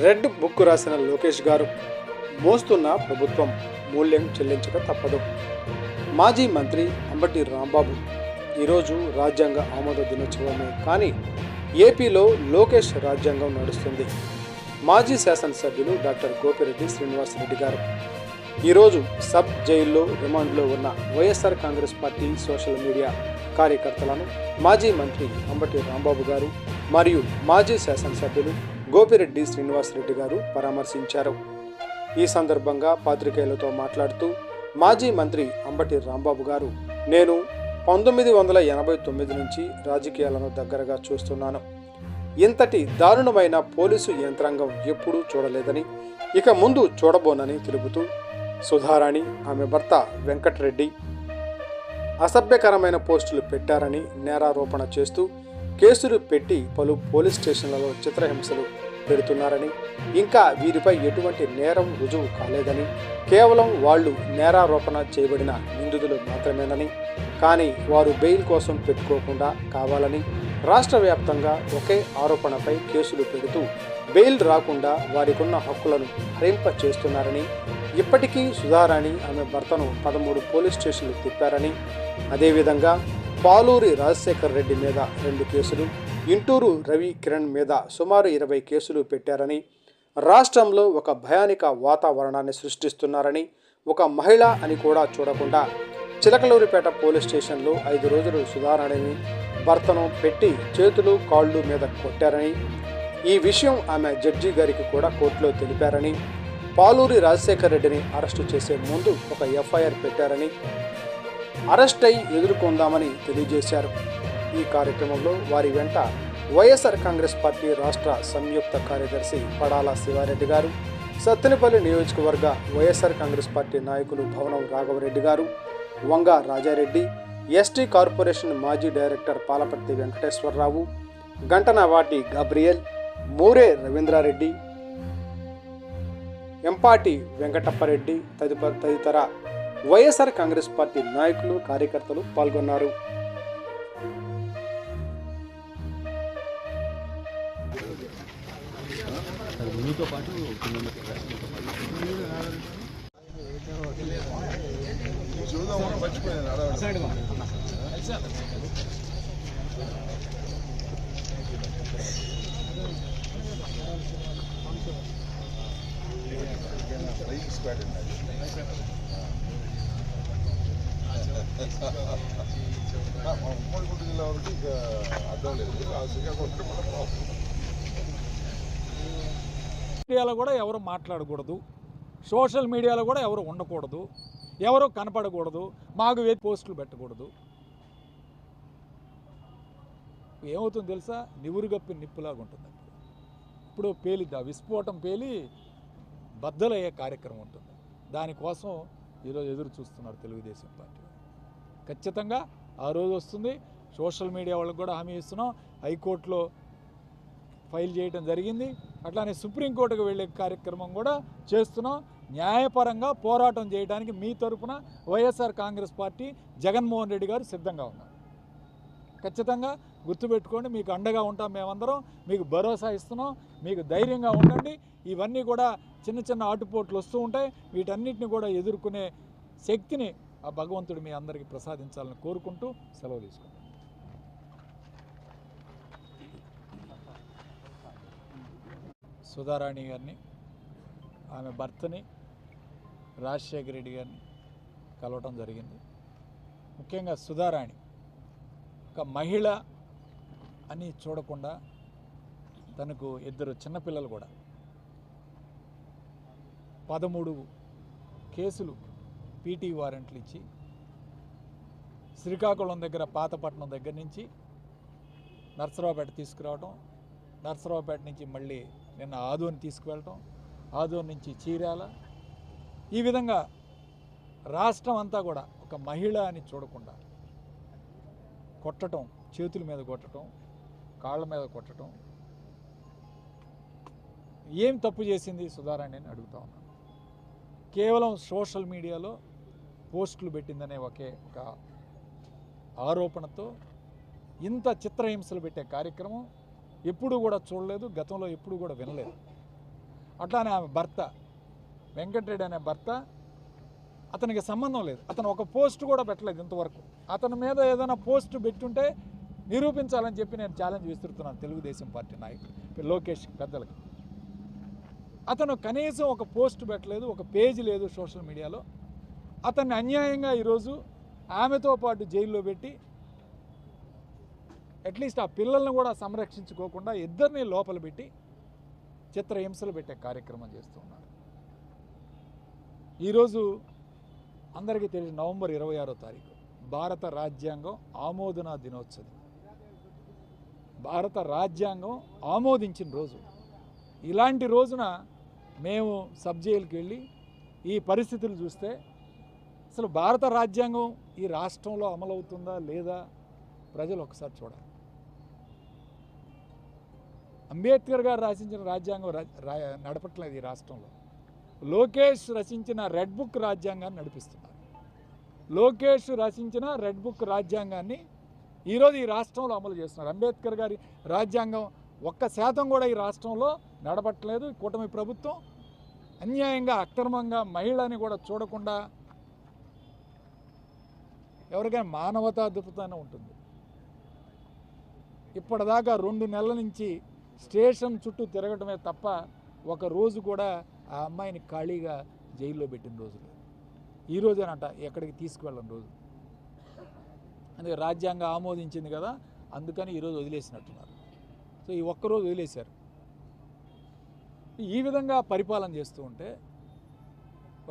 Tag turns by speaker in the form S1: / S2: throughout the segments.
S1: Red book రాసిన లోకేష్ గారు మోస్తున్న ప్రభుత్వం మూల్యం చెల్లించక తప్పదు. మాజీ మంత్రి అంబటి రాంబాబు ఈరోజు రాజ్యాంగ ఆమోద దినోత్సవమే కానీ ఏపీలో లోకేష్ రాజ్యాంగం నడుస్తుంది. మాజీ శాసనసభ్యులు డాక్టర్ గోపిరెడ్డి శ్రీనివాసరెడ్డి గారు ఈరోజు సబ్ జైల్లో రిమాండ్లో ఉన్న YSR Congress party social media కార్యకర్తలను మాజీ మంత్రి అంబటి రాంబాబు గారు మరియు మాజీ శాసనసభ్యులు గోపిరెడ్డి శ్రీనివాసరెడ్డి గారు పరామర్శించారు. ఈ సందర్భంగా పాత్రికేయులతో మాట్లాడుతూ మాజీ మంత్రి అంబటి రాంబాబు గారు నేను పంతొమ్మిది వందల ఎనభై తొమ్మిది నుంచి రాజకీయాలను దగ్గరగా చూస్తున్నాను. ఇంతటి దారుణమైన పోలీసు యంత్రాంగం ఎప్పుడూ చూడలేదని ఇక ముందు చూడబోనని తెలుపుతూ సుధారాణి ఆమె భర్త వెంకటరెడ్డి అసభ్యకరమైన పోస్టులు పెట్టారని నేరారోపణ చేస్తూ కేసులు పెట్టి పలు పోలీస్ స్టేషన్లలో చిత్రహింసలు పెడుతున్నారని ఇంకా వీరిపై ఎటువంటి నేరం రుజువు కాలేదని కేవలం వాళ్ళు నేరారోపణ చేయబడిన నిందితులు మాత్రమేనని కానీ వారు బెయిల్ కోసం పెట్టుకోకుండా కావాలని రాష్ట్ర వ్యాప్తంగా ఒకే ఆరోపణపై కేసులు పెడుతూ బెయిల్ రాకుండా వారికున్న హక్కులను హరింప చేస్తున్నారని ఇప్పటికీ సుధారాణి ఆమె భర్తను పదమూడు పోలీస్ స్టేషన్లు తిప్పారని అదేవిధంగా పాలూరి రాజశేఖర్ రెడ్డి మీద రెండు కేసులు ఇంటూరు రవి కిరణ్ మీద సుమారు ఇరవై కేసులు పెట్టారని రాష్ట్రంలో ఒక భయానిక వాతావరణాన్ని సృష్టిస్తున్నారని ఒక మహిళ అని కూడా చూడకుండా చిలకలూరిపేట పోలీస్ స్టేషన్లో ఐదు రోజులు సుధారణని భర్తను పెట్టి చేతులు కాళ్ళు మీద కొట్టారని ఈ విషయం ఆమె జడ్జి గారికి కూడా కోర్టులో తెలిపారని పాలూరి రాజశేఖర్ రెడ్డిని అరెస్టు చేసే ముందు ఒక ఎఫ్ఐఆర్ పెట్టారని అరెస్ట్ అయి ఎదుర్కొందామని తెలియజేశారు. ఈ కార్యక్రమంలో వారి వెంట వైఎస్ఆర్ కాంగ్రెస్ పార్టీ రాష్ట్ర సంయుక్త కార్యదర్శి పడాల శివారెడ్డి గారు సత్తెనపల్లి నియోజకవర్గ వైఎస్ఆర్ కాంగ్రెస్ పార్టీ నాయకులు భవనం రాఘవరెడ్డి గారు వంగ రాజారెడ్డి ఎస్టీ కార్పొరేషన్ మాజీ డైరెక్టర్ పాలపర్తి వెంకటేశ్వరరావు గంటనవాటి గబ్రియల్ మూరే రవీంద్రారెడ్డి ఎంపాటి వెంకటప్పరెడ్డి తదుపరి తదితర వైఎస్ఆర్ కాంగ్రెస్ పార్టీ నాయకులు కార్యకర్తలు పాల్గొన్నారు.
S2: ఉమ్మడి గుంటూరు జిల్లా వరకు ఇక అర్థం లేదు ఆ శ్రీకాకుళం
S3: మీడియాలో కూడా ఎవరు మాట్లాడకూడదు. సోషల్ మీడియాలో కూడా ఎవరు ఉండకూడదు. ఎవరు కనపడకూడదు. మాకు వేది పోస్టులు పెట్టకూడదు. ఏమవుతుంది తెలుసా? నివురుగప్పి నిప్పులాగా ఉంటుంది ఇప్పుడు పేలిద్ది ఆ విస్ఫోటం పేలి బద్దలయ్యే కార్యక్రమం ఉంటుంది. దానికోసం ఈరోజు ఎదురు చూస్తున్నారు తెలుగుదేశం పార్టీ. ఖచ్చితంగా ఆ రోజు వస్తుంది. సోషల్ మీడియా వాళ్ళకి కూడా హామీ ఇస్తున్నాం. హైకోర్టులో ఫైల్ చేయడం జరిగింది. అట్లానే సుప్రీంకోర్టుకు వెళ్ళే కార్యక్రమం కూడా చేస్తున్నాం. న్యాయపరంగా పోరాటం చేయడానికి మీ తరపున YSR Congress party Jaganmohan Reddy గారు సిద్ధంగా ఉన్నారు. ఖచ్చితంగా గుర్తుపెట్టుకోండి మీకు అండగా ఉంటాం మేమందరం. మీకు భరోసా ఇస్తున్నాం. మీకు ధైర్యంగా ఉండండి. ఇవన్నీ కూడా చిన్న చిన్న ఆటుపోట్లు వస్తూ ఉంటాయి. వీటన్నిటిని కూడా ఎదుర్కొనే శక్తిని ఆ భగవంతుడు మీ అందరికీ ప్రసాదించాలని కోరుకుంటూ సెలవు తీసుకుంటాం. సుధారాణి గారిని ఆమె భర్తని రాజశేఖర రెడ్డి గారిని కలవటం జరిగింది. ముఖ్యంగా సుధారాణి ఒక మహిళ అని చూడకుండా తనకు ఇద్దరు చిన్నపిల్లలు కూడా. పదమూడు కేసులు పీటీ వారెంట్లు ఇచ్చి శ్రీకాకుళం దగ్గర పాతపట్నం దగ్గర నుంచి నర్సరావుపేట తీసుకురావడం నర్సరావుపేట నుంచి మళ్ళీ నిన్న ఆదోని తీసుకువెళ్ళటం ఆదోని నుంచి చీరాల. ఈ విధంగా రాష్ట్రం అంతా కూడా ఒక మహిళ అని చూడకుండా కొట్టడం చేతుల మీద కొట్టడం కాళ్ళ మీద కొట్టడం ఏం తప్పు చేసింది సుధారాణి అని అడుగుతా ఉన్నాను కేవలం సోషల్ మీడియాలో పోస్టులు పెట్టిందనే ఒకే ఒక ఆరోపణతో ఇంత చిత్రహింసలు పెట్టే కార్యక్రమం ఎప్పుడూ కూడా చూడలేదు గతంలో ఎప్పుడు కూడా వినలేదు. అట్లానే ఆమె భర్త వెంకటరెడ్డి అనే భర్త అతనికి సంబంధం లేదు. అతను ఒక పోస్ట్ కూడా పెట్టలేదు ఇంతవరకు. అతని మీద ఏదైనా పోస్ట్ పెట్టుంటే నిరూపించాలని చెప్పి నేను ఛాలెంజ్ విసురుతున్నాను తెలుగుదేశం పార్టీ నాయకులు లోకేష్ పెద్దలకు. అతను కనీసం ఒక పోస్ట్ పెట్టలేదు ఒక పేజీ లేదు సోషల్ మీడియాలో. అతన్ని అన్యాయంగా ఈరోజు ఆమెతో పాటు జైల్లో పెట్టి అట్లీస్ట్ ఆ పిల్లల్ని కూడా సంరక్షించుకోకుండా ఇద్దరిని లోపల పెట్టి చిత్రహింసలు పెట్టే కార్యక్రమం చేస్తున్నారు ఈరోజు అందరికీ తెలిసి నవంబర్ ఇరవై ఆరో తారీఖు భారత రాజ్యాంగం ఆమోదన దినోత్సవం. భారత రాజ్యాంగం ఆమోదించిన రోజు. ఇలాంటి రోజున మేము సబ్ జైలుకి వెళ్ళి ఈ పరిస్థితులు చూస్తే అసలు భారత రాజ్యాంగం ఈ రాష్ట్రంలో అమలవుతుందా లేదా ప్రజలు ఒకసారి చూడాలి. అంబేద్కర్ గారు రచించిన రాజ్యాంగం రా- రా- నడపట్లేదు ఈ రాష్ట్రంలో. లోకేష్ రచించిన రెడ్ బుక్ రాజ్యాంగాన్ని నడిపిస్తున్నారు. లోకేష్ రచించిన రెడ్ బుక్ రాజ్యాంగాన్ని ఈరోజు ఈ రాష్ట్రంలో అమలు చేస్తున్నారు. అంబేద్కర్ గారి రాజ్యాంగం ఒక్క శాతం కూడా ఈ రాష్ట్రంలో నడపట్లేదు. కూటమి ప్రభుత్వం అన్యాయంగా అక్రమంగా మహిళని కూడా చూడకుండా ఎవరికైనా మానవతా దృక్పథాన్ని ఉంటుంది. ఇప్పటిదాకా రెండు నెలల నుంచి స్టేషన్ చుట్టూ తిరగటమే తప్ప ఒక రోజు కూడా ఆ అమ్మాయిని ఖాళీగా జైల్లో పెట్టిన రోజులు ఈ రోజేనట ఎక్కడికి తీసుకువెళ్ళని రోజు. అందుకే రాజ్యాంగం ఆమోదించింది కదా అందుకని ఈరోజు వదిలేసినట్టున్నారు. సో ఈ ఒక్కరోజు వదిలేశారు. ఈ విధంగా పరిపాలన చేస్తూ ఉంటే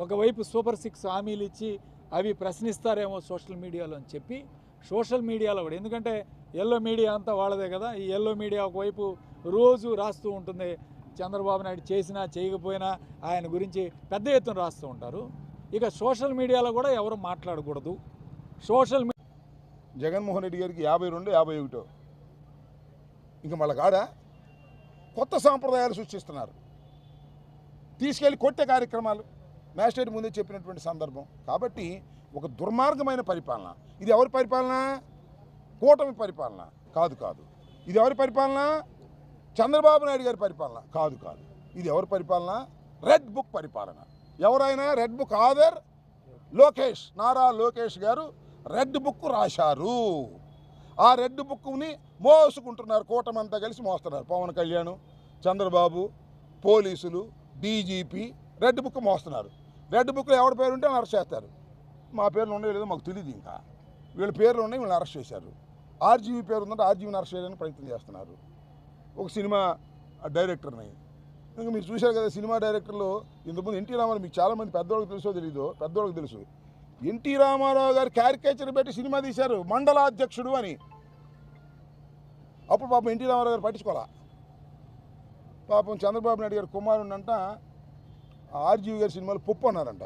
S3: ఒకవైపు సూపర్ సిక్స్ హామీలు ఇచ్చి అవి ప్రశ్నిస్తారేమో సోషల్ మీడియాలో అని చెప్పి సోషల్ మీడియాలో కూడా. ఎందుకంటే ఎల్లో మీడియా అంతా వాళ్ళదే కదా. ఈ ఎల్లో మీడియా ఒకవైపు రోజు రాస్తూ ఉంటుంది. చంద్రబాబు నాయుడు చేసినా చేయకపోయినా ఆయన గురించి పెద్ద ఎత్తున రాస్తూ ఉంటారు. ఇక సోషల్ మీడియాలో కూడా ఎవరు మాట్లాడకూడదు. సోషల్ మీడియా
S2: జగన్మోహన్ రెడ్డి గారికి యాభై రెండు యాభై ఒకటో. ఇంక మళ్ళీ కాడ కొత్త సాంప్రదాయాలు సృష్టిస్తున్నారు. తీసుకెళ్ళి కొట్టే కార్యక్రమాలు. మ్యాజిస్ట్రేట్ ముందే చెప్పినటువంటి సందర్భం. కాబట్టి ఒక దుర్మార్గమైన పరిపాలన. ఇది ఎవరి పరిపాలన? కూటమి పరిపాలన. కాదు కాదు. ఇది ఎవరి పరిపాలన? చంద్రబాబు నాయుడు గారి పరిపాలన. కాదు కాదు. ఇది ఎవరి పరిపాలన? రెడ్ బుక్ పరిపాలన. ఎవరైనా రెడ్ బుక్ ఆదర్? లోకేష్. నారా లోకేష్ గారు రెడ్ బుక్ రాశారు. ఆ రెడ్ బుక్ని మోసుకుంటున్నారు. కూటమంతా కలిసి మోస్తున్నారు. పవన్ కళ్యాణ్ చంద్రబాబు పోలీసులు డీజీపీ రెడ్ బుక్ మోస్తున్నారు. రెడ్ బుక్లో ఎవరి పేరు ఉంటే అరెస్ట్ చేస్తారు. మా పేర్లు ఉన్నాయో లేదో మాకు తెలియదు ఇంకా. వీళ్ళ పేర్లు ఉన్నాయి వీళ్ళని అరెస్ట్ చేశారు. ఆర్జీవీ పేరు ఉందంటే ఆర్జీవీని అరెస్ట్ చేయడానికి ప్రయత్నం చేస్తున్నారు. ఒక సినిమా డైరెక్టర్ని. ఇంకా మీరు చూశారు కదా సినిమా డైరెక్టర్లు ఇంతకుముందు ఎన్టీ రామారావు మీకు చాలామంది పెద్దవాళ్ళకి తెలుసో తెలీదో పెద్దవాళ్ళకి తెలుసు. ఎన్టీ రామారావు గారు క్యారికేచర్ పెట్టి సినిమా తీశారు మండలాధ్యక్షుడు అని. అప్పుడు పాపం ఎన్టీ రామారావు గారు పట్టించుకోవాలా పాపం చంద్రబాబు నాయుడు గారు కుమారుడు అంట ఆర్జీవి గారి సినిమాలు పొప్పు అన్నారంట.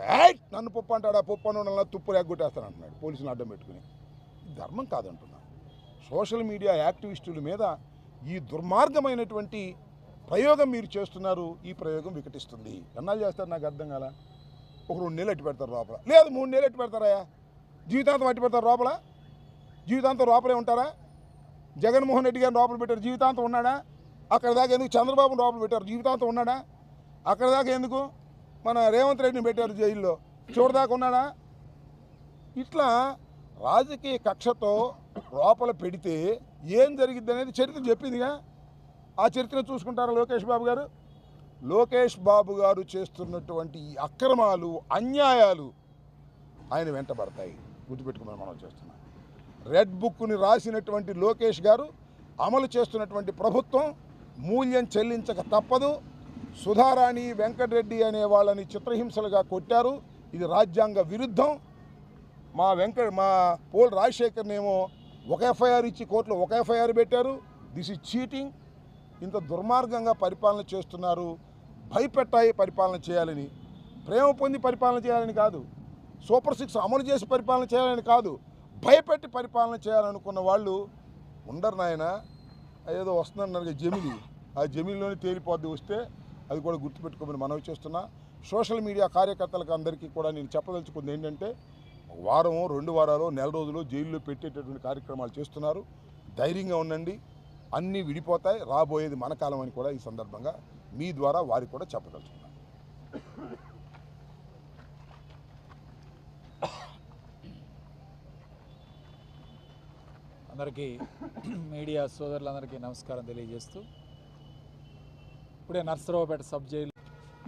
S2: నన్ను పప్పు అంటాడా? పొప్పు అన్న తుప్పు లేకొట్టేస్తాను అంటున్నాడు. పోలీసులు అడ్డం పెట్టుకుని. ధర్మం కాదంటున్నాను సోషల్ మీడియా యాక్టివిస్టుల మీద ఈ దుర్మార్గమైనటువంటి ప్రయోగం మీరు చేస్తున్నారు ఈ ప్రయోగం వికటిస్తుంది. ఎన్నాళ్ళు చేస్తారు నాకు అర్థం కాల? ఒక రెండు నెలలు ఎట్టి పెడతారు లోపల. లేదు మూడు నెలలు ఎట్టి పెడతారా? జీవితాంతం అట్టి పెడతారు లోపల? జీవితాంతం లోపలే ఉంటారా? జగన్మోహన్ రెడ్డి గారిని లోపల పెట్టారు. జీవితాంతం ఉన్నాడా? అక్కడ దాకా ఎందుకు చంద్రబాబు లోపల పెట్టారు? జీవితాంతం ఉన్నాడా? అక్కడ దాకా ఎందుకు? మన రేవంత్ రెడ్డిని పెట్టారు జైల్లో. చూడదాకున్నాడా? ఇట్లా రాజకీయ కక్షతో లోపల పెడితే ఏం జరిగిద్ది అనేది చరిత్ర చెప్పిందిగా? ఆ చరిత్ర చూసుకుంటారా లోకేష్ బాబు గారు? లోకేష్ బాబు గారు చేస్తున్నటువంటి అక్రమాలు అన్యాయాలు ఆయన వెంటబడతాయి గుర్తుపెట్టుకుని మనం చేస్తున్నాం. రెడ్ బుక్ని రాసినటువంటి లోకేష్ గారు అమలు చేస్తున్నటువంటి ప్రభుత్వం మూల్యం చెల్లించక తప్పదు. సుధారాణి వెంకటరెడ్డి అనే వాళ్ళని చిత్రహింసలుగా కొట్టారు. ఇది రాజ్యాంగ విరుద్ధం. మా వెంకట మా పోల్ రాజశేఖర్నేమో ఒక ఎఫ్ఐఆర్ ఇచ్చి కోర్టులో ఒక ఎఫ్ఐఆర్ పెట్టారు. This is cheating. ఇంత దుర్మార్గంగా పరిపాలన చేస్తున్నారు. భయపెట్టాయి పరిపాలన చేయాలని. ప్రేమ పొంది పరిపాలన చేయాలని కాదు. సూపర్ సిక్స్ అమలు చేసి పరిపాలన చేయాలని కాదు. భయపెట్టి పరిపాలన చేయాలనుకున్న వాళ్ళు ఉండరు నాయన. ఏదో వస్తుందన్నారు జమిలి. ఆ జమిలిలోనే తేలిపోద్ది వస్తే అది కూడా గుర్తుపెట్టుకోమని మనవి చేస్తున్నా. సోషల్ మీడియా కార్యకర్తలకు అందరికీ కూడా నేను చెప్పదలుచుకుంది ఏంటంటే వారం రెండు వారాలు నెల రోజులు జైల్లో పెట్టేటటువంటి కార్యక్రమాలు చేస్తున్నారు. ధైర్యంగా ఉండండి. అన్నీ విడిపోతాయి. రాబోయేది మన కాలం అని కూడా ఈ సందర్భంగా మీ ద్వారా వారికి కూడా చెప్పదలుచుకున్నాను
S3: అందరికీ మీడియా సోదరులందరికీ నమస్కారం తెలియజేస్తూ ఇప్పుడే నర్సరావుపేట సబ్ జైలు.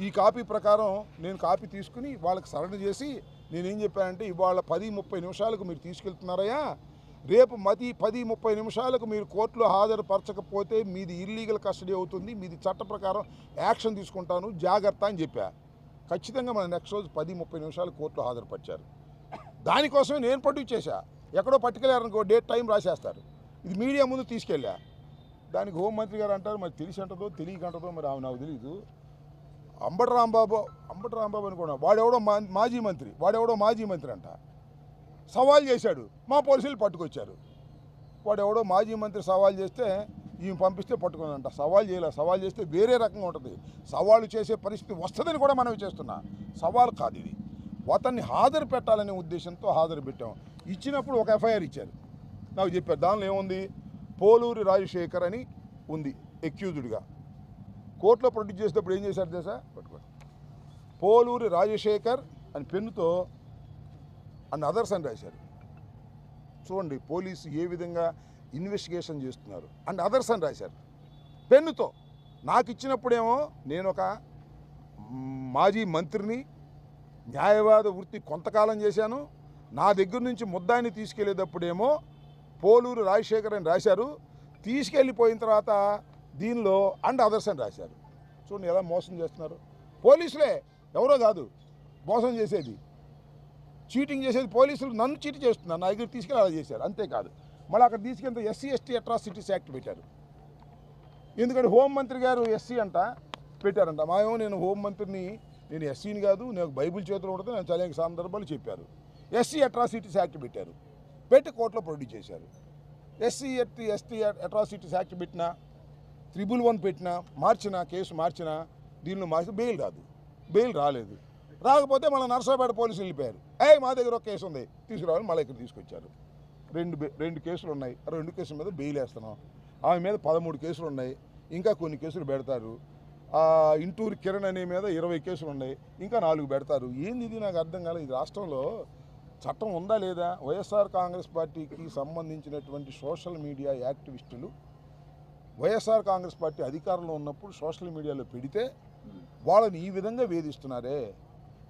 S2: ఈ కాపీ ప్రకారం నేను కాపీ తీసుకుని వాళ్ళకి సరణ చేసి నేనేం చెప్పానంటే ఇవాళ పది ముప్పై నిమిషాలకు మీరు తీసుకెళ్తున్నారయ్యా. రేపు మది పది ముప్పై నిమిషాలకు మీరు కోర్టులో హాజరుపరచకపోతే మీది ఇల్లీగల్ కస్టడీ అవుతుంది మీది చట్ట ప్రకారం యాక్షన్ తీసుకుంటాను జాగ్రత్త అని చెప్పా. ఖచ్చితంగా మన నెక్స్ట్ రోజు పది ముప్పై నిమిషాలు కోర్టులో హాజరుపరిచారు. దానికోసమే నేను పట్టుకు చేశా ఎక్కడో పట్టుకెళ్ళారనుకో డేట్ టైం రాసేస్తారు. ఇది మీడియా ముందు తీసుకెళ్ళా. దానికి హోంమంత్రి గారు అంటారు మరి తెలిసి అంటదో తెలియక అంటదో మరి ఆమె నాకు తెలియదు అంబటి రాంబాబు అంబటి రాంబాబు అనుకున్నా వాడెవడో మా మాజీ మంత్రి వాడెవడో మాజీ మంత్రి అంట. సవాల్ చేశాడు మా పోలీసులు పట్టుకొచ్చారు. వాడెవడో మాజీ మంత్రి సవాల్ చేస్తే ఈమె పంపిస్తే పట్టుకున్నాడంట. సవాల్ చేయలే సవాల్ చేస్తే వేరే రకంగా ఉంటుంది. సవాలు చేసే పరిస్థితి వస్తుందని కూడా మనం చేస్తున్నా. సవాల్ కాదు ఇది. అతన్ని హాజరు పెట్టాలనే ఉద్దేశంతో హాజరు పెట్టాం. ఇచ్చినప్పుడు ఒక ఎఫ్ఐఆర్ ఇచ్చారు. నాకు చెప్పారు దానిలో ఏముంది? పోలూరి రాజశేఖర్ అని ఉంది ఎక్యూజ్డ్గా కోర్టులో ప్రొడ్యూస్ చేసేటప్పుడు ఏం చేశారు తెలుసా? పట్టుకోండి. పోలూరి రాజశేఖర్ అని పెన్నుతో అండ్ అదర్స్ అని రాశారు. చూడండి పోలీసు ఏ విధంగా ఇన్వెస్టిగేషన్ చేస్తున్నారు అండ్ అదర్స్ అని రాశారు. పెన్నుతో. నాకు ఇచ్చినప్పుడేమో నేను ఒక మాజీ మంత్రిని న్యాయవాద వృత్తి కొంతకాలం చేశాను. నా దగ్గర నుంచి ముద్దాయిని తీసుకెళ్ళేటప్పుడేమో పోలూరు రాజశేఖర్ అని రాశారు. తీసుకెళ్ళిపోయిన తర్వాత దీనిలో అండ్ అదర్స్ అని రాశారు. చూడండి ఎలా మోసం చేస్తున్నారు. పోలీసులే ఎవరో కాదు మోసం చేసేది. చీటింగ్ చేసేది పోలీసులు నన్ను చీటి చేస్తున్నారు. నా దగ్గర తీసుకెళ్ళి అలా చేశారు. అంతేకాదు మళ్ళీ అక్కడ తీసుకెళ్తే ఎస్సీ ఎస్టీ అట్రాసిటీస్ యాక్ట్ పెట్టారు. ఎందుకంటే హోంమంత్రి గారు ఎస్సీ అంట పెట్టారంట. మాయేమో నేను హోంమంత్రిని నేను ఎస్సీని కాదు నేను బైబిల్ చేతిలో ఉంటుంది నేను చదివే సందర్భాలు చెప్పారు. ఎస్సీ అట్రాసిటీస్ యాక్ట్ పెట్టారు. పెట్టి కోర్టులో ప్రొడ్యూస్ చేశారు. SC ST ST atrocities act పెట్టినా త్రిబుల్ వన్ పెట్టినా మార్చినా కేసు మార్చినా దీనిలో మార్చి బెయిల్ రాదు. బెయిల్ రాలేదు. రాకపోతే మన నర్సాపేట పోలీసులు వెళ్ళిపోయారు. ఏ మా దగ్గర ఒక కేసు ఉంది. తీసుకురావాలి మళ్ళీ ఇక్కడ తీసుకొచ్చారు. రెండు రెండు కేసులు ఉన్నాయి. ఆ రెండు కేసుల మీద బెయిల్ వేస్తున్నాం. ఆమె మీద పదమూడు కేసులు ఉన్నాయి. ఇంకా కొన్ని కేసులు పెడతారు. ఇంటూరు కిరణ్ అనే మీద ఇరవై కేసులు ఉన్నాయి. ఇంకా నాలుగు పెడతారు. ఏంది ఇది? నాకు అర్థం కాలేదు. ఈ రాష్ట్రంలో చట్టం ఉందా లేదా? వైఎస్ఆర్ కాంగ్రెస్ పార్టీకి సంబంధించినటువంటి సోషల్ మీడియా యాక్టివిస్టులు వైఎస్ఆర్ కాంగ్రెస్ పార్టీ అధికారంలో ఉన్నప్పుడు సోషల్ మీడియాలో పెడితే వాళ్ళని ఈ విధంగా వేధిస్తున్నారే?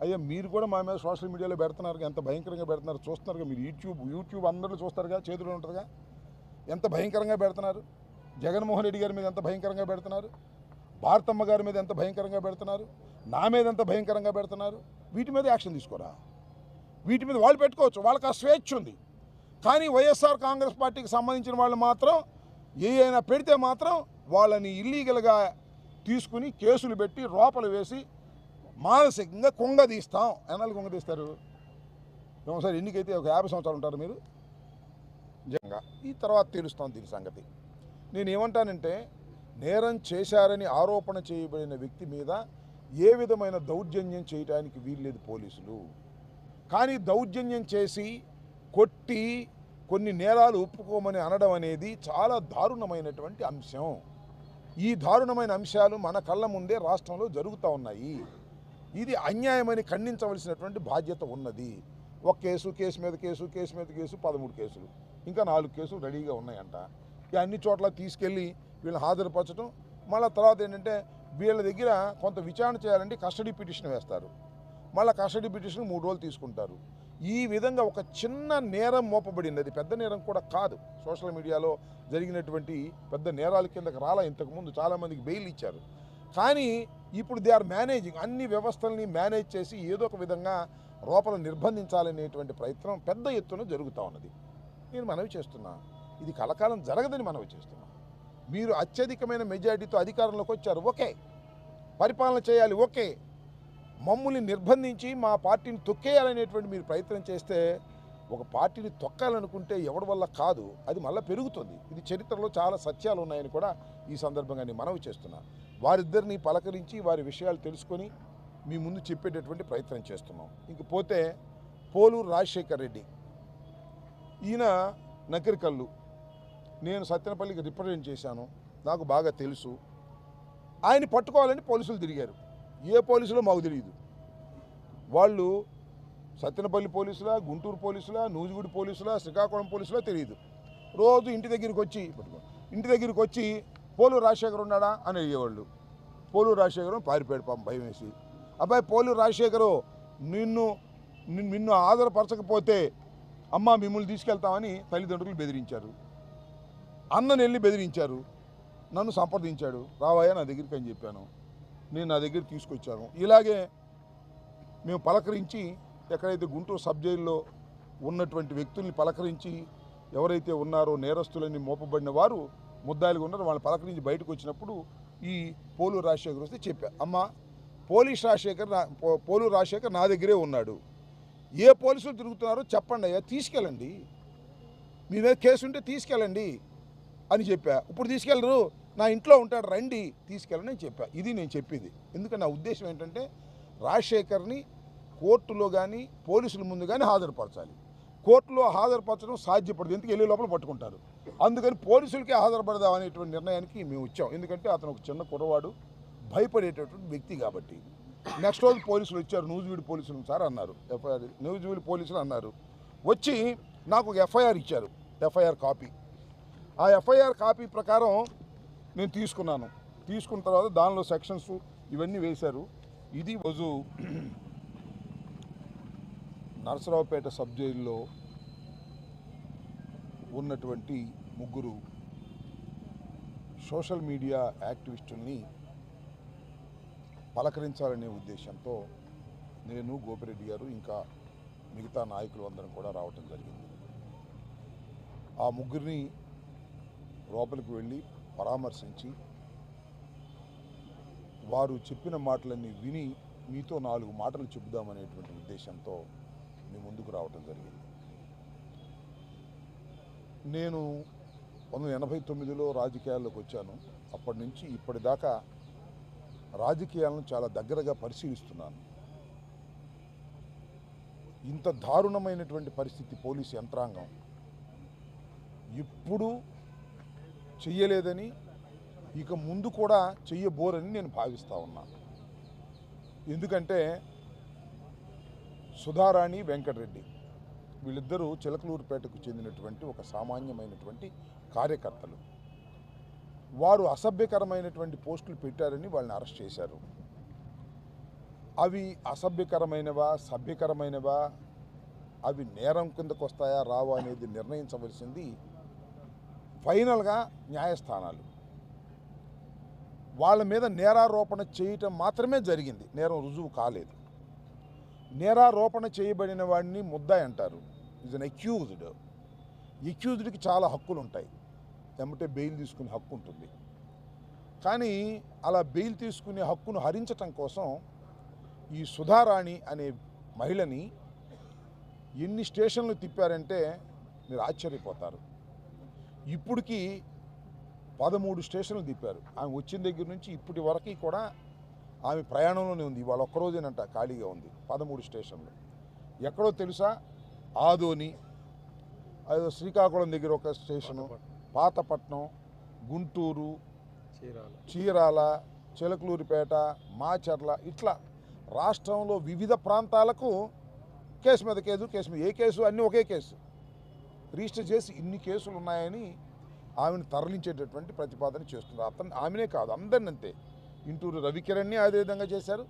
S2: అయ్యా మీరు కూడా మా మీద సోషల్ మీడియాలో పెడుతున్నారు ఎంత భయంకరంగా పెడుతున్నారు? చూస్తున్నారుగా మీరు యూట్యూబ్ యూట్యూబ్ అందరూ చూస్తారుగా చేతిలో ఉంటుందిగా? ఎంత భయంకరంగా పెడుతున్నారు? జగన్మోహన్ రెడ్డి గారి మీద ఎంత భయంకరంగా పెడుతున్నారు? భారతమ్మ గారి మీద ఎంత భయంకరంగా పెడుతున్నారు? నా మీద ఎంత భయంకరంగా పెడుతున్నారు? వీటి మీద యాక్షన్ తీసుకోరా? వీటి మీద వాళ్ళు పెట్టుకోవచ్చు. వాళ్ళకి ఆ స్వేచ్ఛ ఉంది. కానీ వైఎస్ఆర్ కాంగ్రెస్ పార్టీకి సంబంధించిన వాళ్ళు మాత్రం ఏ అయినా పెడితే మాత్రం వాళ్ళని ఇల్లీగల్గా తీసుకుని కేసులు పెట్టి రోపలు వేసి మానసికంగా కుంగదీస్తాం ఎన్నాళ్ళు కుంగదీస్తారు సార్ ఎన్నికైతే ఒక యాభై సంవత్సరాలు ఉంటారు మీరు? నిజంగా ఈ తర్వాత తెలుస్తాం దీని సంగతి. నేను ఏమంటానంటే నేరం చేశారని ఆరోపణ చేయబడిన వ్యక్తి మీద ఏ విధమైన దౌర్జన్యం చేయడానికి వీల్లేదు పోలీసులు. కానీ దౌర్జన్యం చేసి కొట్టి కొన్ని నేరాలు ఒప్పుకోమని అనడం అనేది చాలా దారుణమైనటువంటి అంశం. ఈ దారుణమైన అంశాలు మన కళ్ళ ముందే రాష్ట్రంలో జరుగుతూ ఉన్నాయి. ఇది అన్యాయమని ఖండించవలసినటువంటి బాధ్యత ఉన్నది. ఒక కేసు కేసు మీద కేసు కేసు మీద కేసు పదమూడు కేసులు. ఇంకా నాలుగు కేసులు రెడీగా ఉన్నాయంట. ఇక అన్ని చోట్ల తీసుకెళ్ళి వీళ్ళని హాజరుపరచడం మళ్ళీ తర్వాత ఏంటంటే వీళ్ళ దగ్గర కొంత విచారణ చేయాలంటే కస్టడీ పిటిషన్ వేస్తారు. మళ్ళీ కస్టడీ పిటిషన్ మూడు రోజులు తీసుకుంటారు. ఈ విధంగా ఒక చిన్న నేరం మోపబడింది. అది పెద్ద నేరం కూడా కాదు. సోషల్ మీడియాలో జరిగినటువంటి పెద్ద నేరాల కిందకి రాలా ఇంతకుముందు చాలామందికి బెయిల్ ఇచ్చారు. కానీ ఇప్పుడు దే ఆర్ మేనేజింగ్ అన్ని వ్యవస్థల్ని మేనేజ్ చేసి ఏదో ఒక విధంగా లోపల నిర్బంధించాలనేటువంటి ప్రయత్నం పెద్ద ఎత్తున జరుగుతూ ఉన్నది. నేను మనవి చేస్తున్నా. ఇది కలకాలం జరగదని మనవి చేస్తున్నా. మీరు అత్యధికమైన మెజారిటీతో అధికారంలోకి వచ్చారు. ఓకే. పరిపాలన చేయాలి. ఓకే. మమ్మల్ని నిర్బంధించి మా పార్టీని తొక్కేయాలనేటువంటి మీరు ప్రయత్నం చేస్తే ఒక పార్టీని తొక్కాలనుకుంటే ఎవడి వల్ల కాదు అది మళ్ళీ పెరుగుతుంది. ఇది చరిత్రలో చాలా సత్యాలు ఉన్నాయని కూడా ఈ సందర్భంగా నేను మనవి చేస్తున్నా. వారిద్దరిని పలకరించి వారి విషయాలు తెలుసుకొని మీ ముందు చెప్పేటటువంటి ప్రయత్నం చేస్తున్నాం. ఇంకపోతే పోలూరు రాజశేఖర్ రెడ్డి. ఈయన నకిరికల్లు నేను సత్యనపల్లికి రిప్రజెంట్ చేశాను. నాకు బాగా తెలుసు. ఆయన పట్టుకోవాలని పోలీసులు తిరిగారు. ఏ పోలీసులో మాకు తెలియదు వాళ్ళు సత్తెనపల్లి పోలీసులా గుంటూరు పోలీసులా నూజిగూడి పోలీసులా శ్రీకాకుళం పోలీసులా తెలియదు రోజు ఇంటి దగ్గరికి వచ్చి ఇంటి దగ్గరికి వచ్చి పోలు రాజశేఖర్ ఉన్నాడా అని అడిగేవాళ్ళు. పోలు రాజశేఖరం పారిపోయాడు పాపం భయం వేసి. అబ్బాయి పోలు రాజశేఖరు నిన్ను నిన్ను నిన్ను ఆధారపరచకపోతే అమ్మ మిమ్మల్ని తీసుకెళ్తామని తల్లిదండ్రులు బెదిరించారు. అన్నని వెళ్ళి బెదిరించారు. నన్ను సంప్రదించాడు. రావాయా నా దగ్గరికి అని చెప్పాను. నేను నా దగ్గర తీసుకొచ్చాను. ఇలాగే మేము పలకరించి ఎక్కడైతే గుంటూరు సబ్ జైల్లో ఉన్నటువంటి వ్యక్తుల్ని పలకరించి ఎవరైతే ఉన్నారో నేరస్తులని మోపబడిన వారు ముద్దాయిలుగా ఉన్నారో. వాళ్ళని పలకరించి బయటకు వచ్చినప్పుడు ఈ పోలు రాజశేఖర్ వస్తే చెప్పా అమ్మ పోలీస్ రాజశేఖర్ నా పో- పోలు రాజశేఖర్ నా దగ్గరే ఉన్నాడు. ఏ పోలీసులు తిరుగుతున్నారో చెప్పండి అయ్యా తీసుకెళ్ళండి. మీ మీద కేసు ఉంటే తీసుకెళ్ళండి అని చెప్పా. ఇప్పుడు తీసుకెళ్ళరు. నా ఇంట్లో ఉంటాడు రండి తీసుకెళ్ళని నేను చెప్పా. ఇది నేను చెప్పింది. ఎందుకంటే నా ఉద్దేశం ఏంటంటే రాజశేఖర్ని కోర్టులో కానీ పోలీసుల ముందు కానీ హాజరుపరచాలి. కోర్టులో హాజరుపరచడం సాధ్యపడదు. ఎందుకు వెళ్ళే లోపల పట్టుకుంటారు? అందుకని పోలీసులకే హాజరుపడదాం అనేటువంటి నిర్ణయానికి మేము వచ్చాం. ఎందుకంటే అతను ఒక చిన్న కుర్రవాడు భయపడేటటువంటి వ్యక్తి కాబట్టి. నెక్స్ట్ రోజు పోలీసులు వచ్చారు నూజివీడు పోలీసులు సార్ అన్నారు. ఎఫ్ఐఆర్ నూజివీడు పోలీసులు అన్నారు. వచ్చి నాకు ఒక ఎఫ్ఐఆర్ ఇచ్చారు ఎఫ్ఐఆర్ కాపీ. ఆ ఎఫ్ఐఆర్ కాపీ ప్రకారం నేను తీసుకున్నాను. తీసుకున్న తర్వాత దానిలో సెక్షన్స్ ఇవన్నీ వేశారు. ఇది రోజు నరసరావుపేట సబ్ జైల్లో ఉన్నటువంటి ముగ్గురు సోషల్ మీడియా యాక్టివిస్టుల్ని పలకరించాలనే ఉద్దేశంతో నేను గోపిరెడ్డి గారు ఇంకా మిగతా నాయకులు అందరం కూడా రావటం జరిగింది. ఆ ముగ్గురిని లోపలికి వెళ్ళి పరామర్శించి వారు చెప్పిన మాటలన్నీ విని మీతో నాలుగు మాటలు చెబుదామనేటువంటి ఉద్దేశంతో మీ ముందుకు రావటం జరిగింది. నేను పంతొమ్మిది ఎనభై తొమ్మిదిలో రాజకీయాల్లోకి వచ్చాను. అప్పటి నుంచి ఇప్పటిదాకా రాజకీయాలను చాలా దగ్గరగా పరిశీలిస్తున్నాను. ఇంత దారుణమైనటువంటి పరిస్థితి పోలీసు యంత్రాంగం. ఇప్పుడు చెయ్యలేదని ఇక ముందు కూడా చెయ్యబోరని నేను భావిస్తా ఉన్నా. ఎందుకంటే సుధారాణి వెంకటరెడ్డి వీళ్ళిద్దరూ చిలకలూరుపేటకు చెందినటువంటి ఒక సామాన్యమైనటువంటి కార్యకర్తలు. వారు అసభ్యకరమైనటువంటి పోస్టులు పెట్టారని వాళ్ళని అరెస్ట్ చేశారు. అవి అసభ్యకరమైనవా సభ్యకరమైనవా అవి నేరం కిందకు వస్తాయా రావా అనేది నిర్ణయించవలసింది ఫైనల్గా న్యాయస్థానాలు. వాళ్ళ మీద నేరారోపణ చేయటం మాత్రమే జరిగింది. నేరం రుజువు కాలేదు. నేరారోపణ చేయబడిన వాడిని ముద్దాయి అంటారు. ఈజ్ అన్ అక్యూజ్డ్ అక్యూజ్డ్కి చాలా హక్కులు ఉంటాయి ఎమ్మటే బెయిల్ తీసుకునే హక్కు ఉంటుంది. కానీ అలా బెయిల్ తీసుకునే హక్కును హరించటం కోసం ఈ సుధారాణి అనే మహిళని ఎన్ని స్టేషన్లు తిప్పారంటే మీరు ఆశ్చర్యపోతారు. ఇప్పటికి పదమూడు స్టేషన్లు తిప్పారు. ఆమె వచ్చిన దగ్గర నుంచి ఇప్పటి వరకు కూడా ఆమె ప్రయాణంలోనే ఉంది. ఇవాళ ఒక్కరోజేనంట ఖాళీగా ఉంది పదమూడు స్టేషన్లు. ఎక్కడో తెలుసా? ఆదోని అదో శ్రీకాకుళం దగ్గర ఒక స్టేషను పాతపట్నం గుంటూరు
S3: చీరాల.
S2: చీరాల చిలకలూరిపేట మాచర్ల ఇట్లా రాష్ట్రంలో వివిధ ప్రాంతాలకు కేసు మీద కేసు కేసు మీద ఏ కేసు అన్నీ ఒకే కేసు. రిజిస్టర్ చేసి ఇన్ని కేసులు ఉన్నాయని ఆమెను తరలించేటటువంటి ప్రతిపాదన చేస్తున్నారు. అతను ఆమెనే కాదు అందరిని అంతే. ఇంటూరు రవికిరణ్ని అదే విధంగా చేశారు.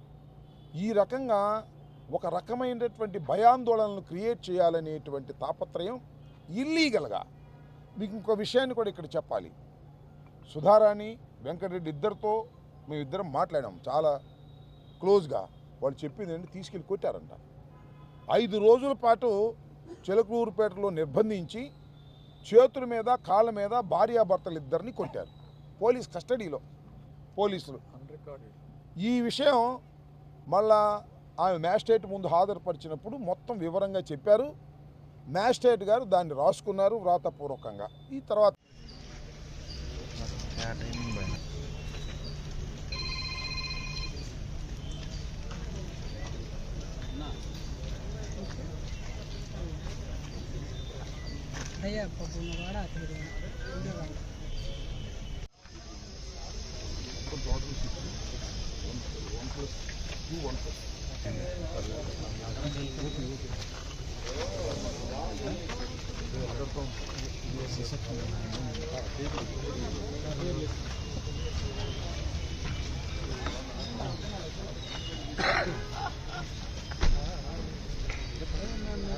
S2: ఈ రకంగా ఒక రకమైనటువంటి భయాందోళనలు క్రియేట్ చేయాలనేటువంటి తాపత్రయం ఇల్లీగల్గా. మీకు ఇంకో విషయాన్ని కూడా ఇక్కడ చెప్పాలి. సుధారాణి వెంకటరెడ్డి ఇద్దరితో మేము ఇద్దరం మాట్లాడాం. చాలా క్లోజ్గా వాళ్ళు చెప్పింది ఏంటి? తీసుకెళ్ళి కొట్టారంట. ఐదు రోజుల పాటు చిలకూరుపేటలో నిర్బంధించి చేతుల మీద కాళ్ళ మీద భార్యాభర్తలు ఇద్దరిని కొట్టారు. పోలీస్ కస్టడీలో పోలీసులు. ఈ విషయం మళ్ళా ఆమె మ్యాజిస్ట్రేట్ ముందు హాజరుపరిచినప్పుడు మొత్తం వివరంగా చెప్పారు. మ్యాజిస్ట్రేట్ గారు దాన్ని రాసుకున్నారు వ్రాతపూర్వకంగా. ఈ తర్వాత
S4: అయ్యా పప్పు వాడ